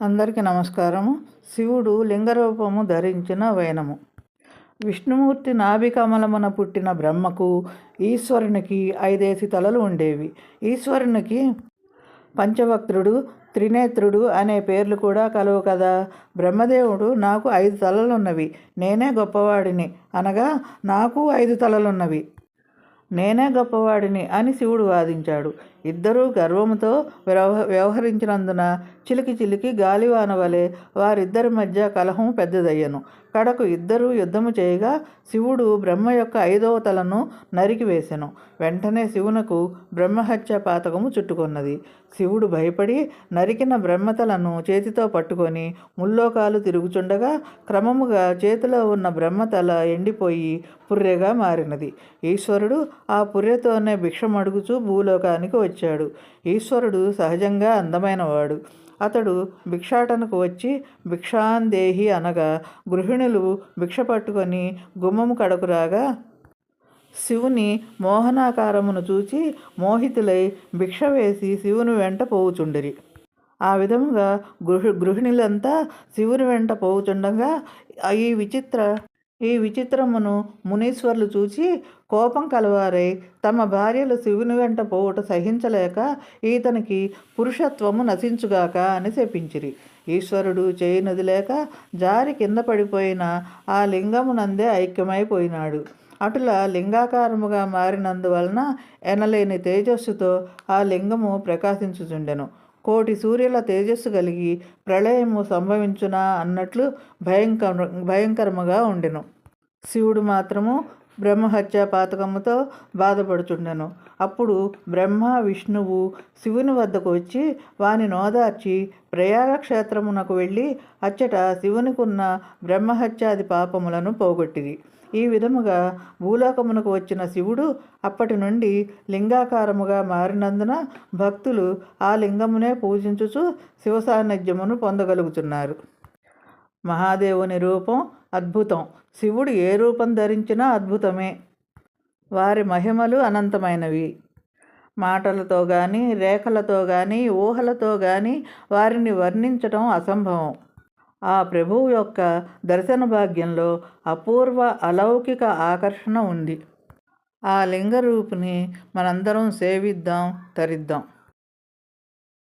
అందరికీ నమస్కారము. శివుడు లింగరూపము ధరించిన వైనము విష్ణుమూర్తి నాభికమలమున పుట్టిన బ్రహ్మకు ఈశ్వరునికి ఐదేసి తలలు ఉండేవి. ఈశ్వరునికి పంచవక్త్రుడు త్రినేత్రుడు అనే పేర్లు కూడా కలవు కదా. బ్రహ్మదేవుడు నాకు ఐదు తలలున్నవి. నేనే గొప్పవాడిని అనగా నాకు ఐదు తలలున్నవి. నేనే గొప్పవాడిని అని శివుడు వాదించాడు. ఇద్దరూ గర్వముతో వ్యవహ వ్యవహరించినందున చిలికి చిలికి గాలివాన వలె వారిద్దరి మధ్య కలహం పెద్దదయ్యను. కడకు ఇద్దరూ యుద్ధము చేయగా శివుడు బ్రహ్మ యొక్క ఐదవ తలను నరికివేసెను వెంటనే శివునకు బ్రహ్మహత్య పాతకము చుట్టుకున్నది. శివుడు భయపడి నరికిన బ్రహ్మతలను చేతితో పట్టుకొని ముల్లోకాలు తిరుగుచుండగా క్రమముగా చేతిలో ఉన్న బ్రహ్మతల ఎండిపోయి పుర్రెగా మారినది. ఈశ్వరుడు ఆ పుర్రెతోనే భిక్షమడుగుచూ భూలోకానికి వచ్చి వచ్చాడు. ఈశ్వరుడు సహజంగా అందమైనవాడు. అతడు భిక్షాటనకు వచ్చి భిక్షాందేహి అనగా గృహిణులు భిక్ష పట్టుకొని గుమ్మము కడకు రాగా శివుని మోహనాకారమును చూచి మోహితులై భిక్ష వేసి శివుని వెంట పోవుచుండిరి. ఆ విధముగా గృహి గృహిణులంతా శివుని వెంట పోవుచుండగా ఈ విచిత్ర ఈ విచిత్రమును మునీశ్వర్లు చూచి కోపం కలవారై. తమ భార్యలు శివుని వెంట పోవుట సహించలేక ఈతనికి పురుషత్వము నశించుగాక అని చెప్పించిరి ఈశ్వరుడు చేయనది లేక జారి కింద పడిపోయిన ఆ లింగమునందే ఐక్యమైపోయినాడు. అటులా లింగాకారముగా మారినందువలన ఎనలేని తేజస్సుతో ఆ లింగము ప్రకాశించుచుండెను. కోటి సూర్యుల తేజస్సు కలిగి ప్రళయము సంభవించునా అన్నట్లు భయంకర భయంకరముగా ఉండెను. శివుడు మాత్రము బ్రహ్మహత్య పాతకముతో బాధపడుచుండెను. అప్పుడు బ్రహ్మ విష్ణువు శివుని వద్దకు వచ్చి వాని నోదార్చి ప్రయాగ క్షేత్రమునకు వెళ్ళి అచ్చట శివునికున్న బ్రహ్మహత్యాది పాపములను పోగొట్టిరి. ఈ విధముగా భూలోకమునకు వచ్చిన శివుడు అప్పటి నుండి లింగాకారముగా మారినందున భక్తులు ఆ లింగమునే పూజించుచు శివ సాన్నిధ్యమును పొందగలుగుతున్నారు. మహాదేవుని రూపం అద్భుతం. శివుడు ఏ రూపం ధరించినా అద్భుతమే. వారి మహిమలు అనంతమైనవి. మాటలతో కానీ రేఖలతో కానీ ఊహలతో కానీ వారిని వర్ణించటం అసంభవం. ఆ ప్రభువు యొక్క దర్శన భాగ్యంలో అపూర్వ అలౌకిక ఆకర్షణ ఉంది. ఆ లింగరూపుని మనందరం సేవిద్దాం తరిద్దాం.